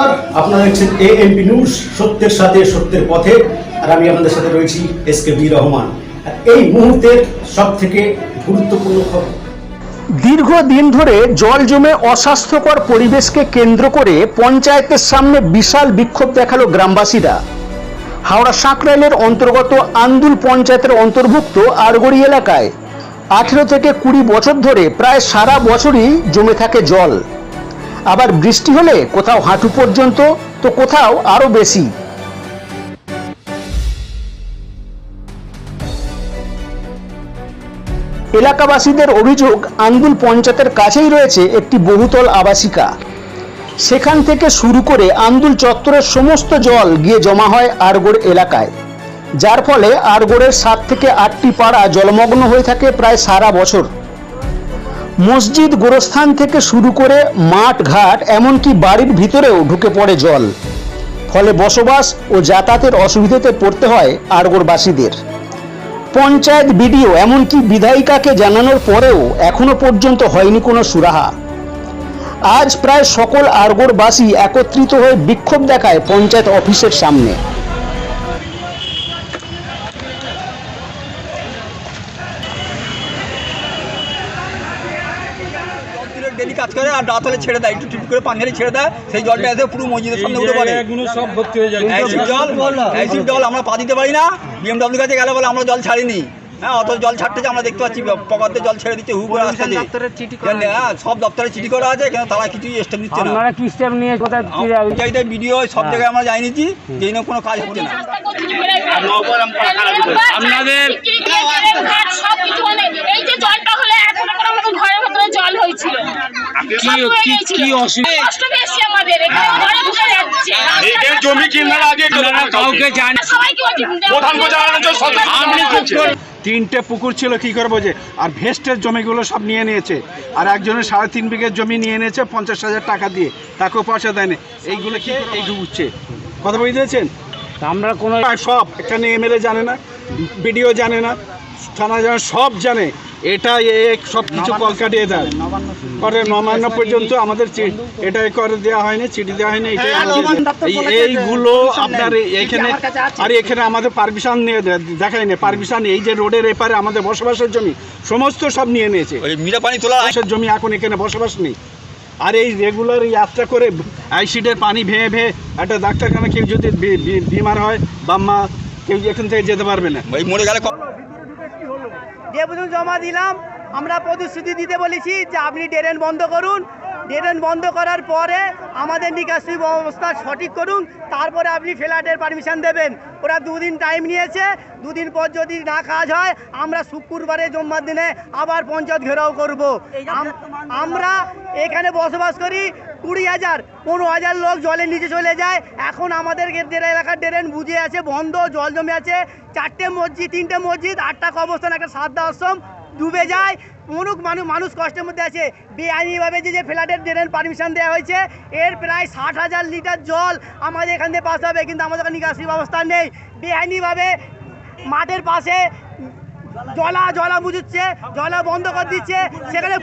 দেখছেন AMP news সত্যের সাথে সত্যের পথে, আর আমি আপনাদের সাথে রয়েছি এস কে বি রহমান। এই মুহূর্তের সব থেকে গুরুত্বপূর্ণ খবর। দীর্ঘদিন ধরে জল জমে অস্বাস্থ্যকর পরিবেশকে কেন্দ্র করে পঞ্চায়েতের সামনে বিশাল বিক্ষোভ দেখাল গ্রামবাসীরা। হাওড়া সাঁকরাইলের অন্তর্গত আন্দুল পঞ্চায়েতের অন্তর্ভুক্ত আরগড়ি এলাকায় আঠেরো থেকে কুড়ি বছর ধরে প্রায় সারা বছরই জমে থাকে জল। আবার বৃষ্টি হলে কোথাও হাঁটু পর্যন্ত, তো কোথাও আরও বেশি। এলাকাবাসীদের অভিযোগ আন্দুল পঞ্চায়েতের কাছেই রয়েছে একটি বহুতল আবাসিকা। সেখান থেকে শুরু করে আন্দুল চত্বরের সমস্ত জল গিয়ে জমা হয় আরগোড় এলাকায়। যার ফলে আরগোড়ের সাত থেকে আটটি পাড়া জলমগ্ন হয়ে থাকে প্রায় সারা বছর। মসজিদ গোরস্থান থেকে শুরু করে মাঠ ঘাট এমনকি বাড়ির ভিতরেও ঢুকে পড়ে জল। ফলে বসবাস ও যাতায়াতের অসুবিধাতে পড়তে হয় আরগোড়বাসীদের পঞ্চায়েত বিডিও, এমনকি বিধায়িকাকে জানানোর পরেও এখনও পর্যন্ত হয়নি কোনো সুরাহা। আজ প্রায় সকল আরগোড়বাসী একত্রিত হয়ে বিক্ষোভ দেখায় পঞ্চায়েত অফিসের সামনে। ডেলি কাজ করে আর রাত হলে ছেড়ে দেয় একটু টিপ করে পাঞ্জালি ছেড়ে দেয় সেই জলটা এসে পুরো মসজিদের সামনে উঠে পড়ে। সব ভর্তি হয়ে যায়। জল জল আমরা পা দিতে পারি না। বিএমডব্লিউ কাছে গেলে বলে আমরা জল ছাড়িনি। হ্যাঁ অত জল ছাড়তেছে আমরা দেখতে পাচ্ছি পকাতে জল ছেড়ে দিচ্ছে হু করে আসতে হ্যাঁ সব দপ্তরে চিঠি করা আছে কিন্তু তারা কিছুই স্টেপ নিচ্ছে না। আপনারা কি স্টেপ নিয়ে কোথায়? পঞ্চায়েতের ভিডিও সব জায়গায় আমরা যাই নিচ্ছি যেই না কোনো কাজ হচ্ছে না। আপনাদের- সব কিছু এই যে জলটা হলে এখন ঘরের ভেতরে জল হয়েছিল জমি কেনার আগে কাউকে জান সবাইকে আপনি। তিনটে পুকুর ছিল কি করব যে? আর ভেস্টের জমিগুলো সব নিয়ে নিয়েছে। আর একজনের সাড়ে তিন বিঘের জমি নিয়ে নিয়েছে পঞ্চাশ হাজার টাকা দিয়ে। তাকেও পয়সা দেয়নি। এইগুলো কি এই ঢুকছে কথা বলে তা আমরা কোনো সব এখানে এমএলএ জানে না বিডিও জানে না থানা জানে সব জানে। এটা সব কিছু কল কাটিয়ে দেয় করে নবান্ন পর্যন্ত আমাদের এটা করে দেওয়া হয়নি চিঠি দেওয়া হয়নি এটাই এইগুলো আপনার এখানে আর এখানে আমাদের পারমিশন নিয়ে দে- দেখায়নি পারমিশন এই যে রোডের এপারে আমাদের বসবাসের জমি সমস্ত সব নিয়ে নিয়েছে ওই মিরা পানি তোলা জমি এখন এখানে বসবাস নেই আর এই রেগুলার যাত্রা করে অ্যাসিডের পানি ভেঙে ভেঙে একটা ডাক্তারখানা কেউ যদি বিমার হয় বা মা কেউ এখান থেকে যেতে পারবে না ওই মরে গেলে ক- জমা দিলাম। আমরা প্রতিশ্রুতি দিতে বলেছি যে আপনি ড্রেন বন্ধ করুন। ড্রেন বন্ধ করার পরে আমাদের নিকাশি ব্যবস্থা সঠিক করুন। তারপরে আপনি ফ্ল্যাটের পারমিশন দেবেন। ওরা দুদিন টাইম নিয়েছে। দুদিন পর যদি না কাজ হয় আমরা শুক্রবারে জম্মার দিনে আবার পঞ্চায়েত ঘেরাও করব। আমরা এখানে বসবাস করি। কুড়ি হাজার, পনেরো হাজার লোক জলের নিচে চলে যায়। এখন আমাদের এলাকার ড্রেন বুঝে আছে, বন্ধ, জল জমে আছে। চারটে মসজিদ, তিনটে মসজিদ, আটটা কবস্থান একটা সাদ্দা আশ্রম ডুবে যায়। অনেক মানুষ মানুষ কষ্টের মধ্যে আছে। বেআইনিভাবে যে যে ফ্ল্যাটের ড্রেনের পারমিশন দেওয়া হয়েছে, এর প্রায় ষাট হাজার লিটার জল আমাদের এখান থেকে পাস হবে, কিন্তু আমাদের নিকাশি ব্যবস্থা নেই। বেআইনিভাবে মাঠের পাশে জলা জলা বুঝুচ্ছে, জলা বন্ধ করে দিচ্ছে। সেখানে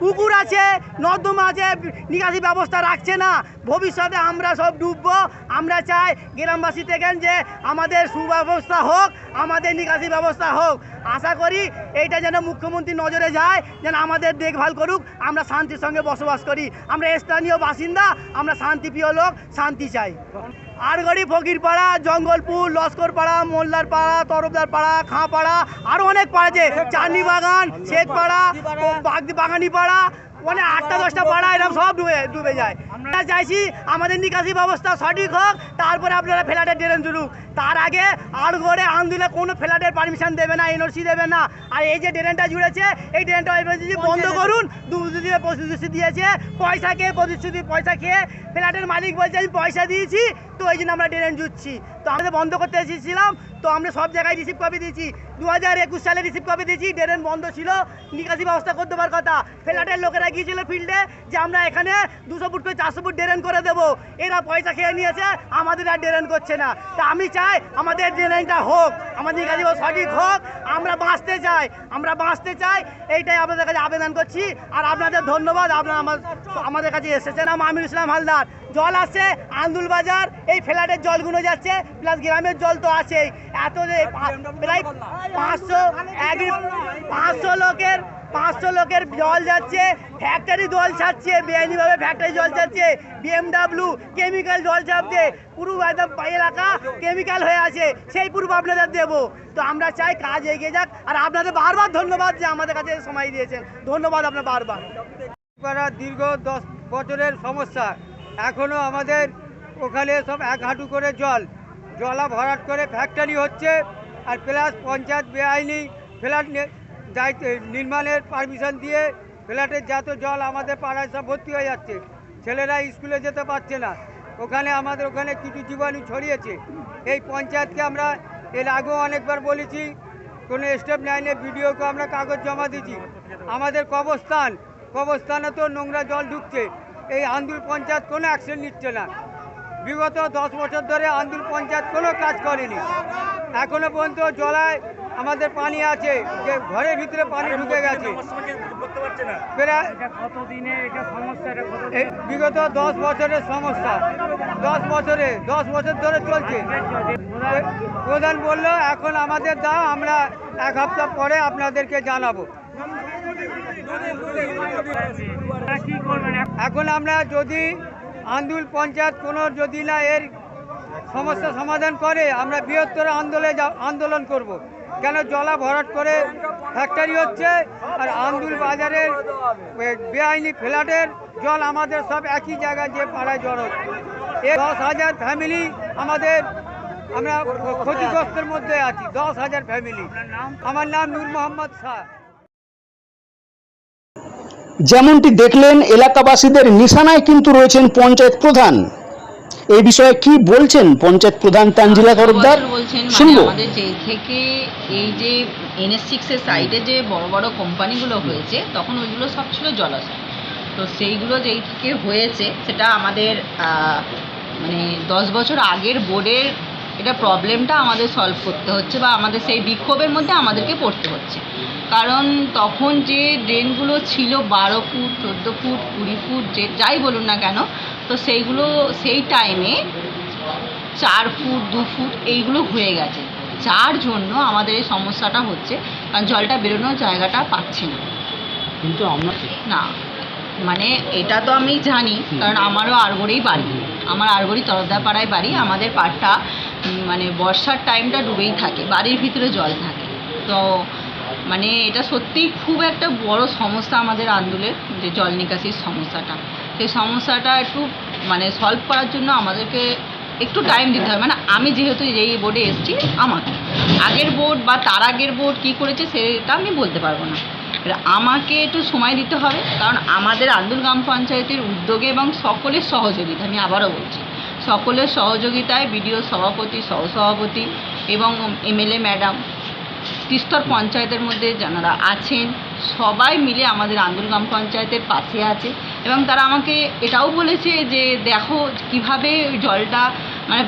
পুকুর আছে, নর্দমা আছে, নিকাশি ব্যবস্থা রাখছে না। ভবিষ্যতে আমরা সব ডুববো। আমরা চাই গ্রামবাসী থেকে যে আমাদের সুব্যবস্থা হোক, আমাদের নিকাশি ব্যবস্থা হোক। আশা করি এইটা যেন মুখ্যমন্ত্রী নজরে যায়, যেন আমাদের দেখভাল করুক। আমরা শান্তির সঙ্গে বসবাস করি। আমরা স্থানীয় বাসিন্দা, আমরা শান্তিপ্রিয় লোক, শান্তি চাই। আরগড়ি ফকিরপাড়া জঙ্গলপুর লস্করপাড়া মোল্লার পাড়া তরফদার পাড়া খাঁপাড়া আরও অনেক পাড়া আছে। চাঁদনি বাগান শেখপাড়া বাগদি বাগানি পাড়া মানে আটটা দশটা পাড়া এরকম সব ডুবে ডুবে যায়। আমরা চাইছি আমাদের নিকাশি ব্যবস্থা সঠিক হোক তারপরে আপনারা ফ্ল্যাটের ড্রেন তুলুক। তার আগে আর গড়ে আন্দোলনে কোনো ফ্ল্যাটের পারমিশন দেবে না এনওসি দেবে না। আর এই যে ড্রেনটা জুড়েছে এই ড্রেনটা বন্ধ করুন। দুদিনে প্রতিশ্রুতি দিয়েছে পয়সা খেয়ে প্রতিশ্রুতি পয়সা খেয়ে ফ্ল্যাটের মালিক বলছে আমি পয়সা দিয়েছি তো ওই জন্য আমরা ড্রেন জুটছি তো আমাদের বন্ধ করতে এসেছিলাম তো আমরা সব জায়গায় রিসিভ কপি দিয়েছি। দু হাজার একুশ সালে রিসিভ কপি দিয়েছি ড্রেন বন্ধ ছিল নিকাশি ব্যবস্থা করতে দেওয়ার কথা। ফ্ল্যাটের লোকেরা গিয়েছিল ফিল্ডে যে আমরা এখানে দুশো ফুট করে চারশো ফুট ড্রেন করে দেবো। এরা পয়সা খেয়ে নিয়েছে আমাদের আর ড্রেন করছে না। তা আমি চাই আমাদের ড্রেনটা হোক আমাদের নিকাশি সঠিক হোক আমরা বাঁচতে চাই আমরা বাঁচতে চাই এইটাই আপনাদের কাছে আবেদন করছি। আর আপনাদের ধন্যবাদ আপনারা আমার আমাদের কাছে এসেছেন। আমি আমির ইসলাম হালদার। জল আসছে আন্দুল বাজার এই ফ্ল্যাটের জলগুলো যাচ্ছে প্লাস গ্রামের জল তো আছেই। এত যে প্রায় পাঁচশো পাঁচশো লোকের পাঁচশো লোকের জল যাচ্ছে ফ্যাক্টরি জল ছাড়ছে, বেআইনিভাবে ফ্যাক্টরি জল ছাড়ছে বিএমডাব্লিউ কেমিক্যাল জল ছাড়ছে, পুরো একদম এলাকা কেমিক্যাল হয়ে আছে, সেই প্রুফ আপনাদের দেবো। তো আমরা চাই কাজ এগিয়ে যাক, আর আপনাদের বারবার ধন্যবাদ যে আমাদের কাছে সময় দিয়েছেন। ধন্যবাদ আপনার বারবার। করা দীর্ঘ দশ বছরের সমস্যা। এখনও আমাদের ওখানে সব এক হাঁটু করে জল জলা ভরাট করে ফ্যাক্টরি হচ্ছে। আর প্লাস পঞ্চায়েত বেআইনি, ফ্ল্যাট দায়িত্ব, নির্মাণের পারমিশন দিয়ে ফ্ল্যাটের যত জল আমাদের পাড়ায় সব ভর্তি হয়ে যাচ্ছে। ছেলেরা স্কুলে যেতে পারছে না। ওখানে আমাদের ওখানে কিছু জীবাণু ছড়িয়েছে। এই পঞ্চায়েতকে আমরা এর আগেও অনেকবার বলেছি, কোনো স্টেপ নেয়নি বিডিওকে আমরা কাগজ জমা দিয়েছি। আমাদের কবস্থান কবস্থানে তো নোংরা জল ঢুকছে। এই আন্দুল পঞ্চায়েত কোনো অ্যাকশন নিচ্ছে না। বিগত দশ বছর ধরে আন্দুল পঞ্চায়েত কোনো কাজ করেনি। এখনও পর্যন্ত জলায় আমাদের পানি আছে যে ঘরের ভিতরে পানি ঢুকে গেছে। প্রায় এটা কতদিনে এটা সমস্যা এটা কত এই বিগত দশ বছরের সমস্যা। দশ বছরে দশ বছর ধরে চলছে। প্রধান বলল এখন আমাদের দাও আমরা এক হপ্তাহ পরে আপনাদেরকে জানাব? এখন আমরা যদি আন্দুল পঞ্চায়েত কোনো যদি না এর সমস্যা সমাধান করে আমরা বৃহত্তর আন্দোলনে যা- আন্দোলন করব। কেন জলা ভরাট করে ফ্যাক্টরি হচ্ছে আর আন্দুল বাজারের বেআইনি ফ্ল্যাটের জল আমাদের সব একই জায়গায় যে পাড়ায় জল হচ্ছে এ দশ হাজার ফ্যামিলি আমাদের আমরা ক্ষতিগ্রস্তের মধ্যে আছি দশ হাজার ফ্যামিলি আমার নাম নূর মোহাম্মদ শাহ। যেমনটি দেখলেন এলাকাবাসীদের নিশানায় কিন্তু রয়েছেন পঞ্চায়েত প্রধান। এই বিষয়ে কি বলছেন পঞ্চায়েত প্রধান তানজিলা তরফদার বলছেন মানে শুনব। থেকে এই যে এনএস সিক্সের সাইডে যে বড় বড় কোম্পানিগুলো হয়েছে তখন ওইগুলো সব ছিল জলাশয়। তো সেইগুলো যেই থেকে হয়েছে সেটা আমাদের মানে দশ বছর আগের বোর্ডের এটা প্রবলেমটা আমাদের সলভ করতে হচ্ছে বা আমাদের সেই বিক্ষোভের মধ্যে আমাদেরকে পড়তে হচ্ছে। কারণ তখন যে ড্রেনগুলো ছিল বারো ফুট চোদ্দ ফুট কুড়ি ফুট যে যাই বলুন না কেন তো সেইগুলো সেই টাইমে চার ফুট দু ফুট এইগুলো হয়ে গেছে। যার জন্য আমাদের এই সমস্যাটা হচ্ছে কারণ জলটা বেরোনোর জায়গাটা পাচ্ছি না। কিন্তু আমরা না মানে এটা তো আমি জানি কারণ আমারও আরগড়েই বাড়ি। আমার আরগড়ি তরফদার পাড়ায় বাড়ি আমাদের পাড়টা উম, মানে বর্ষার টাইমটা ডুবেই থাকে, বাড়ির ভিতরে জল থাকে। তো মানে এটা সত্যিই খুব একটা বড় সমস্যা আমাদের আন্দোলের যে জল নিকাশির সমস্যাটা। সেই সমস্যাটা একটু মানে সলভ করার জন্য আমাদেরকে একটু টাইম দিতে হবে। মানে আমি যেহেতু এই বোর্ডে এসেছি, আমাকে। আগের বোর্ড বা তার আগের বোর্ড কী করেছে সেটা আমি বলতে পারব না। আমাকে একটু সময় দিতে হবে, কারণ আমাদের আন্দুল গ্রাম পঞ্চায়েতের উদ্যোগে এবং সকলের সহযোগিতা, আমি আবারও বলছি। সকলের সহযোগিতায় বিডিও সভাপতি, সহসভাপতি এবং এমএলএ ম্যাডাম, তিস্তর পঞ্চায়েতের মধ্যে যারা আছেন, সবাই মিলে আমাদের আন্দুল গ্রাম পঞ্চায়েতের পাশে আছে এবং তারা আমাকে এটাও বলেছে যে দেখো কীভাবে জলটা মানে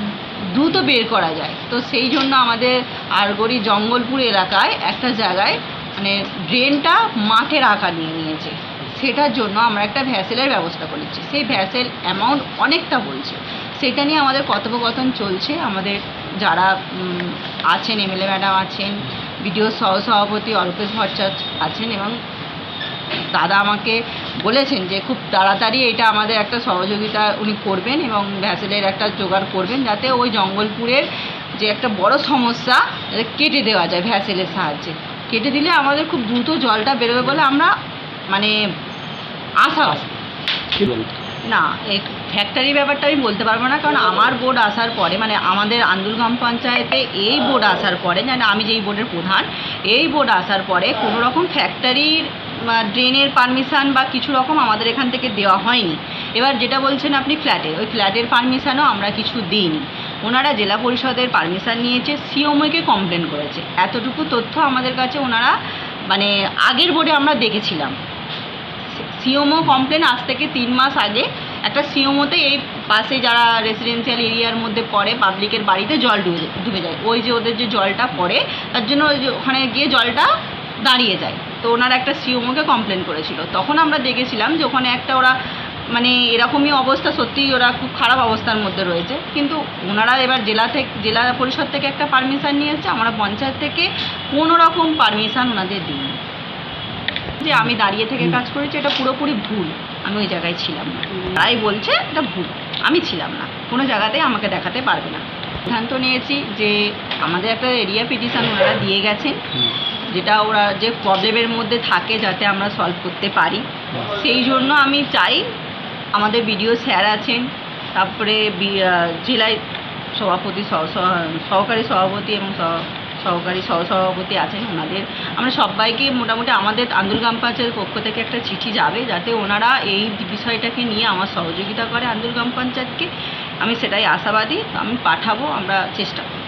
দ্রুত বের করা যায়। তো সেই জন্য আমাদের আরগড়ি জঙ্গলপুর এলাকায় একটা জায়গায় মানে ড্রেনটা মাঠের আকার নিয়ে নিয়েছে। সেটার জন্য আমরা একটা ভ্যাসেলের ব্যবস্থা করেছি। সেই ভ্যাসেল অ্যামাউন্ট অনেকটা বলছে। সেটা নিয়ে আমাদের কথোপকথন চলছে। আমাদের যারা আছেন এমএলএ ম্যাডাম আছেন, বিডিও সহসভাপতি অল্পেশ ভট্টাচার্য আছেন এবং দাদা আমাকে বলেছেন যে খুব তাড়াতাড়ি এটা আমাদের একটা সহযোগিতা উনি করবেন এবং ভ্যাসেলের একটা জোগাড় করবেন যাতে ওই জঙ্গলপুরের যে একটা বড় সমস্যা কেটে দেওয়া যায় ভ্যাসেলের সাহায্যে। কেটে দিলে আমাদের খুব দ্রুত জলটা বেরোবে বলে আমরা মানে আশা না ফ্যাক্টরি ব্যাপারটা আমি বলতে পারব না, কারণ আমার বোর্ড আসার পরে মানে আমাদের আন্দুল গ্রাম পঞ্চায়েতে এই বোর্ড আসার পরে মানে আমি যেই বোর্ডের প্রধান, এই বোর্ড আসার পরে কোনো রকম ফ্যাক্টরির ড্রেনের পারমিশন বা কিছু রকম আমাদের এখান থেকে দেওয়া হয়নি। এবার যেটা বলছেন আপনি ফ্ল্যাটে ওই ফ্ল্যাটের পারমিশানও আমরা কিছু দিইনি। ওনারা জেলা পরিষদের পারমিশন নিয়েছে সিওমকে কমপ্লেন করেছে। এতটুকু তথ্য আমাদের কাছে ওনারা মানে আগের বোর্ডে আমরা দেখেছিলাম। সিওমো কমপ্লেন আজ থেকে তিন মাস আগে। একটা সিওমোতে এই পাশে যারা রেসিডেন্সিয়াল এরিয়ার মধ্যে পড়ে পাবলিকের বাড়িতে জল ডুবে ডুবে যায়। ওই যে ওদের যে জলটা পড়ে, তার জন্য ওই যে ওখানে গিয়ে জলটা দাঁড়িয়ে যায়। তো ওনারা একটা সিওমোকে কমপ্লেন করেছিল। তখন আমরা দেখেছিলাম যে ওখানে একটা ওরা মানে এরকমই অবস্থা, সত্যিই ওরা খুব খারাপ অবস্থার মধ্যে রয়েছে। কিন্তু ওনারা এবার জেলা থেকে, জেলা পরিষদ থেকে একটা পারমিশন নিয়ে আমরা পঞ্চায়েত থেকে কোনো রকম পারমিশন ওনাদের দিইনি। যে আমি দাঁড়িয়ে থেকে কাজ করেছি, এটা পুরোপুরি ভুল। আমি ওই জায়গায় ছিলাম না। তাই বলছে, এটা ভুল। আমি ছিলাম না। কোনো জায়গাতেই আমাকে দেখাতে পারবে না। সিদ্ধান্ত নিয়েছি যে আমাদের একটা এরিয়া পিটিশন ওনারা দিয়ে গেছেন, যেটা ওরা যে প্রবলেমের মধ্যে থাকে যাতে আমরা সলভ করতে পারি। সেই জন্য আমি চাই আমাদের বিডিও স্যার আছেন, তারপরে জেলায় সভাপতি, সহ- সহ- সহকারী সভাপতি এবং সহকারী সহসভাপতি আছেন ওনাদের। আমরা সবাইকে মোটামুটি আমাদের আন্দুল গ্রাম পঞ্চায়েতের পক্ষ থেকে একটা চিঠি যাবে, যাতে ওনারা এই বিষয়টাকে নিয়ে আমার সহযোগিতা করে আন্দুল গ্রাম পঞ্চায়েতকে। আমি সেটাই আশাবাদী, আমি পাঠাবো, আমরা চেষ্টা করব।